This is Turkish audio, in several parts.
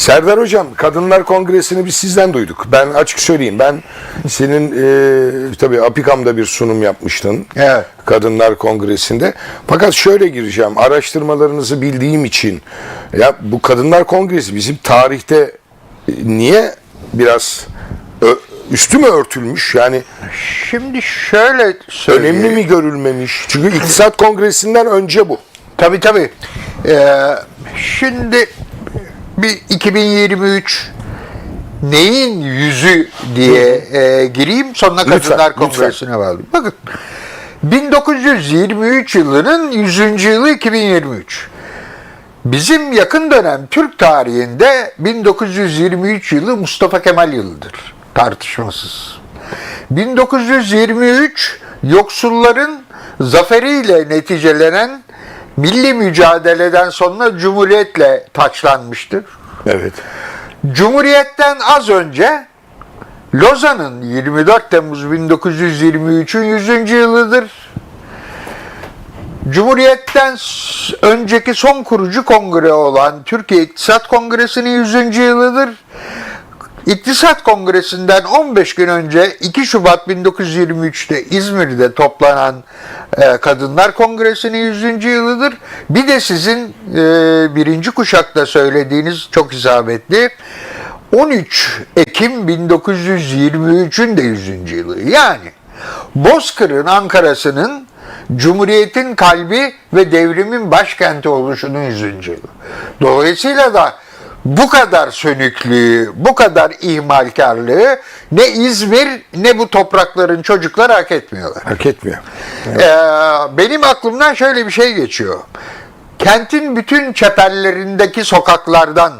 Serdar Hocam, Kadınlar Kongresi'ni biz sizden duyduk. Ben açık söyleyeyim, ben senin e, tabii Apikam'da bir sunum yapmıştın. Evet. Kadınlar Kongresi'nde. Fakat şöyle gireceğim, araştırmalarınızı bildiğim için, ya bu Kadınlar Kongresi bizim tarihte niye biraz üstü mü örtülmüş? Yani Şimdi şöyle söyleyeyim. önemli mi görülmemiş? Çünkü İktisat Kongresi'nden önce bu. Tabii tabii. Ee, şimdi bir 2023 neyin yüzü diye e, gireyim sonra Kadınlar. Kongresi'ne bağlayayım. Bakın 1923 yılının 100. yılı 2023. Bizim yakın dönem Türk tarihinde 1923 yılı Mustafa Kemal yılıdır. Tartışmasız. 1923 yoksulların zaferiyle neticelenen milli mücadeleden sonra cumhuriyetle taçlanmıştır. Evet. Cumhuriyetten az önce Lozan'ın 24 Temmuz 1923'ün 100. yılıdır. Cumhuriyetten önceki son kurucu kongre olan Türkiye İktisat Kongresi'nin 100. yılıdır. İktisat Kongresi'nden 15 gün önce 2 Şubat 1923'te İzmir'de toplanan e, Kadınlar Kongresi'nin 100. yılıdır. Bir de sizin e, birinci kuşakta söylediğiniz çok isabetli 13 Ekim 1923'ün de 100. yılı. Yani Bozkır'ın Ankara'sının Cumhuriyet'in kalbi ve devrimin başkenti oluşunun 100. yılı. Dolayısıyla da bu kadar sönüklüğü, bu kadar ihmalkarlığı ne İzmir ne bu toprakların çocukları hak etmiyorlar. Hak etmiyor. Ee, benim aklımdan şöyle bir şey geçiyor. Kentin bütün çeperlerindeki sokaklardan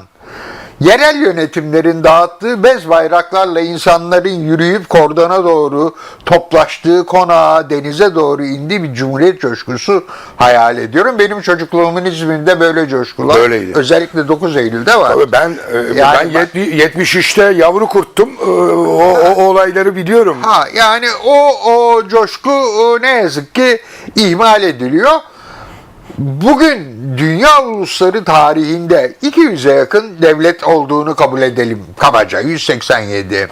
yerel yönetimlerin dağıttığı bez bayraklarla insanların yürüyüp kordona doğru toplaştığı konağa, denize doğru indiği bir cumhuriyet coşkusu hayal ediyorum. Benim çocukluğumun İzmir'de böyle coşkular. Böyleydi. Özellikle 9 Eylül'de var. Tabii ben e, Yani ben bak- 70 73'te yavru kurttum. E, O, o, o olayları biliyorum. Ha yani o o coşku ne yazık ki ihmal ediliyor. Bugün dünya ulusları tarihinde 200'e yakın devlet olduğunu kabul edelim kabaca 187.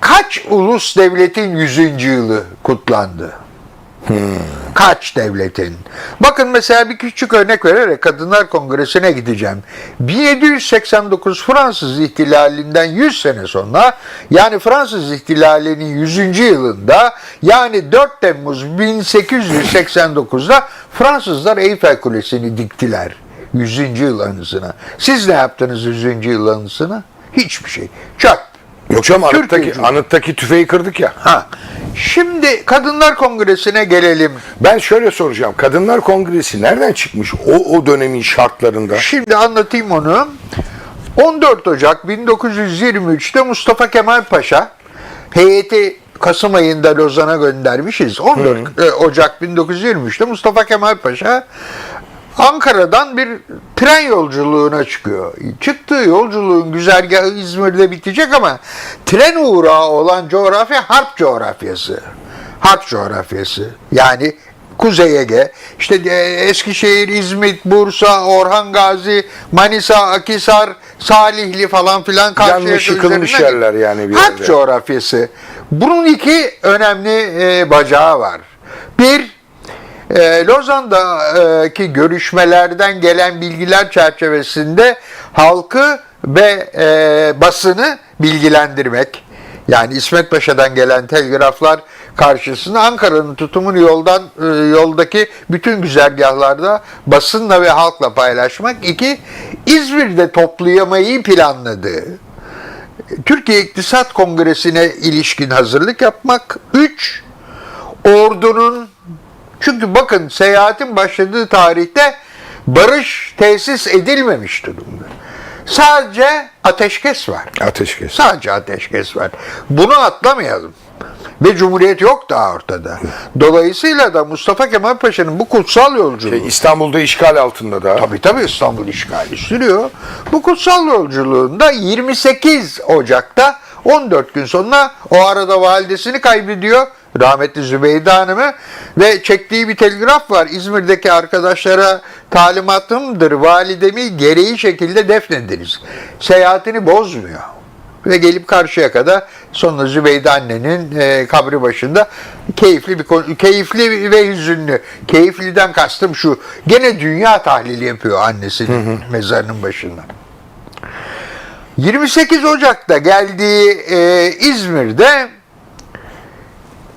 Kaç ulus devletin 100. yılı kutlandı? Kaç devletin? Bakın mesela bir küçük örnek vererek Kadınlar Kongresi'ne gideceğim. 1789 Fransız ihtilalinden 100 sene sonra yani Fransız ihtilalinin 100. yılında yani 4 Temmuz 1889'da Fransızlar Eyfel Kulesi'ni diktiler 100. yıl anısına. Siz ne yaptınız 100. yıl anısına? Hiçbir şey. Çöp. Yok canım anıttaki, anıttaki tüfeği kırdık ya. Ha. Şimdi Kadınlar Kongresi'ne gelelim. Ben şöyle soracağım. Kadınlar Kongresi nereden çıkmış o, o dönemin şartlarında? Şimdi anlatayım onu. 14 Ocak 1923'te Mustafa Kemal Paşa heyeti Kasım ayında Lozan'a göndermişiz. 14 e, Ocak 1923'te Mustafa Kemal Paşa Ankara'dan bir tren yolculuğuna çıkıyor. Çıktığı yolculuğun güzergahı İzmir'de bitecek ama tren uğrağı olan coğrafya harp coğrafyası. Harp coğrafyası. Yani Kuzey Ege, işte e, Eskişehir, İzmit, Bursa, Orhan Gazi, Manisa, Akisar, Salihli falan filan Karşıyaka Yanmış, yıkılmış üzerinden- yerler yani bir Harp yerde. coğrafyası. Bunun iki önemli e, bacağı var. Bir, e, Lozan'daki görüşmelerden gelen bilgiler çerçevesinde halkı ve e, basını bilgilendirmek. Yani İsmet Paşa'dan gelen telgraflar karşısında Ankara'nın tutumunu yoldan e, yoldaki bütün güzergahlarda basınla ve halkla paylaşmak. İki, İzmir'de toplayamayı planladığı. Türkiye İktisat Kongresi'ne ilişkin hazırlık yapmak. Üç, ordunun çünkü bakın seyahatin başladığı tarihte barış tesis edilmemiş durumda. Sadece ateşkes var. Ateşkes. Sadece ateşkes var. Bunu atlamayalım. Ve Cumhuriyet yok daha ortada. Dolayısıyla da Mustafa Kemal Paşa'nın bu kutsal yolculuğu... Şey, İstanbul'da işgal altında da. Tabii tabii İstanbul işgali sürüyor. Bu kutsal yolculuğunda 28 Ocak'ta 14 gün sonra o arada validesini kaybediyor rahmetli Zübeyde Hanım'ı ve çektiği bir telgraf var. İzmir'deki arkadaşlara talimatımdır validemi gereği şekilde defnediniz. Seyahatini bozmuyor. Ve gelip karşıya kadar sonra Zübeyde annenin e, kabri başında keyifli bir konu, keyifli ve hüzünlü. Keyifliden kastım şu. Gene dünya tahlili yapıyor annesinin mezarının başında. 28 Ocak'ta geldiği e, İzmir'de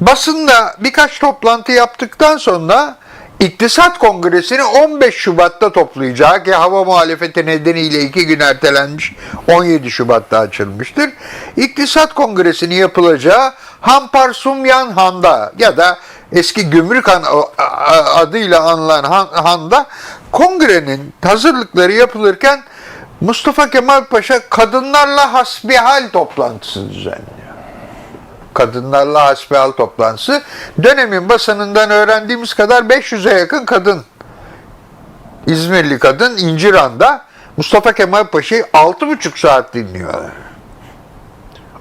basında birkaç toplantı yaptıktan sonra İktisat Kongresi'ni 15 Şubat'ta toplayacağı ki hava muhalefeti nedeniyle iki gün ertelenmiş 17 Şubat'ta açılmıştır. İktisat Kongresi'ni yapılacağı Hampar Sumyan Han'da ya da eski Gümrük Han adıyla anılan Han- Han'da kongrenin hazırlıkları yapılırken Mustafa Kemal Paşa kadınlarla hasbihal toplantısı düzenliyor kadınlarla hasbihal toplantısı. Dönemin basınından öğrendiğimiz kadar 500'e yakın kadın, İzmirli kadın İnciran'da Mustafa Kemal Paşa'yı 6,5 saat dinliyorlar.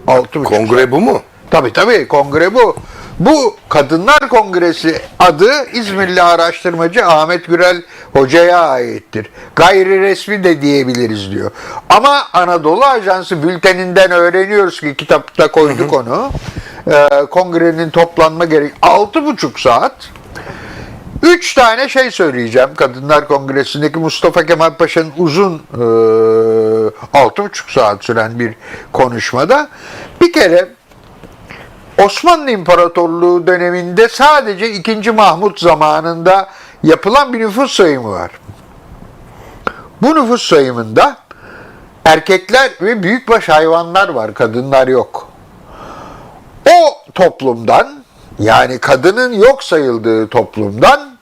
6,5 Kongre bu mu? Tabii tabii kongre bu. Bu Kadınlar Kongresi adı İzmirli araştırmacı Ahmet Gürel Hoca'ya aittir. Gayri resmi de diyebiliriz diyor. Ama Anadolu Ajansı bülteninden öğreniyoruz ki kitapta koyduk onu. Ee, kongrenin toplanma gerek 6,5 saat. Üç tane şey söyleyeceğim Kadınlar Kongresi'ndeki Mustafa Kemal Paşa'nın uzun e, altı buçuk saat süren bir konuşmada. Bir kere Osmanlı İmparatorluğu döneminde sadece 2. Mahmut zamanında yapılan bir nüfus sayımı var. Bu nüfus sayımında erkekler ve büyükbaş hayvanlar var, kadınlar yok. O toplumdan yani kadının yok sayıldığı toplumdan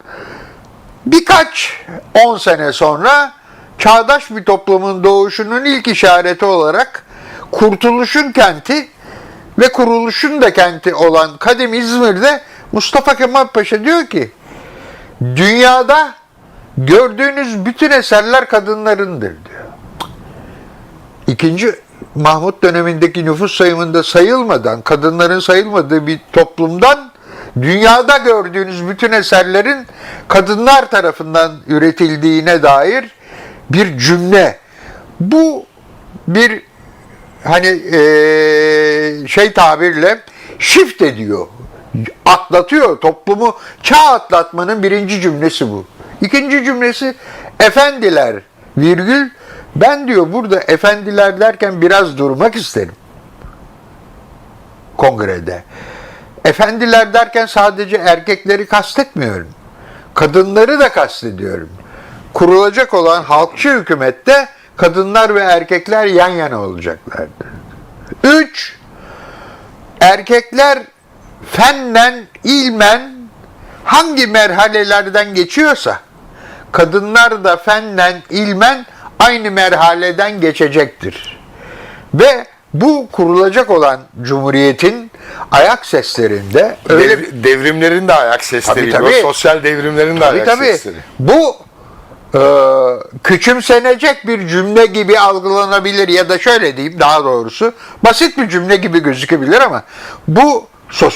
birkaç on sene sonra çağdaş bir toplumun doğuşunun ilk işareti olarak kurtuluşun kenti ve kuruluşun da kenti olan Kadim İzmir'de Mustafa Kemal Paşa diyor ki dünyada gördüğünüz bütün eserler kadınlarındır diyor. İkinci Mahmut dönemindeki nüfus sayımında sayılmadan, kadınların sayılmadığı bir toplumdan dünyada gördüğünüz bütün eserlerin kadınlar tarafından üretildiğine dair bir cümle. Bu bir hani eee, şey tabirle shift ediyor. Atlatıyor toplumu. Çağ atlatmanın birinci cümlesi bu. İkinci cümlesi efendiler virgül ben diyor burada efendiler derken biraz durmak isterim. Kongrede. Efendiler derken sadece erkekleri kastetmiyorum. Kadınları da kastediyorum. Kurulacak olan halkçı hükümette kadınlar ve erkekler yan yana olacaklardır. Üç, erkekler fennen, ilmen hangi merhalelerden geçiyorsa kadınlar da fennen, ilmen aynı merhaleden geçecektir. Ve bu kurulacak olan cumhuriyetin ayak seslerinde öyle Dev- devrimlerin de ayak sesleri. Tabii, tabii. Sosyal devrimlerin de Tabii ayak tabii. sesleri. Bu e, küçümsenecek bir cümle gibi algılanabilir ya da şöyle diyeyim daha doğrusu basit bir cümle gibi gözükebilir ama bu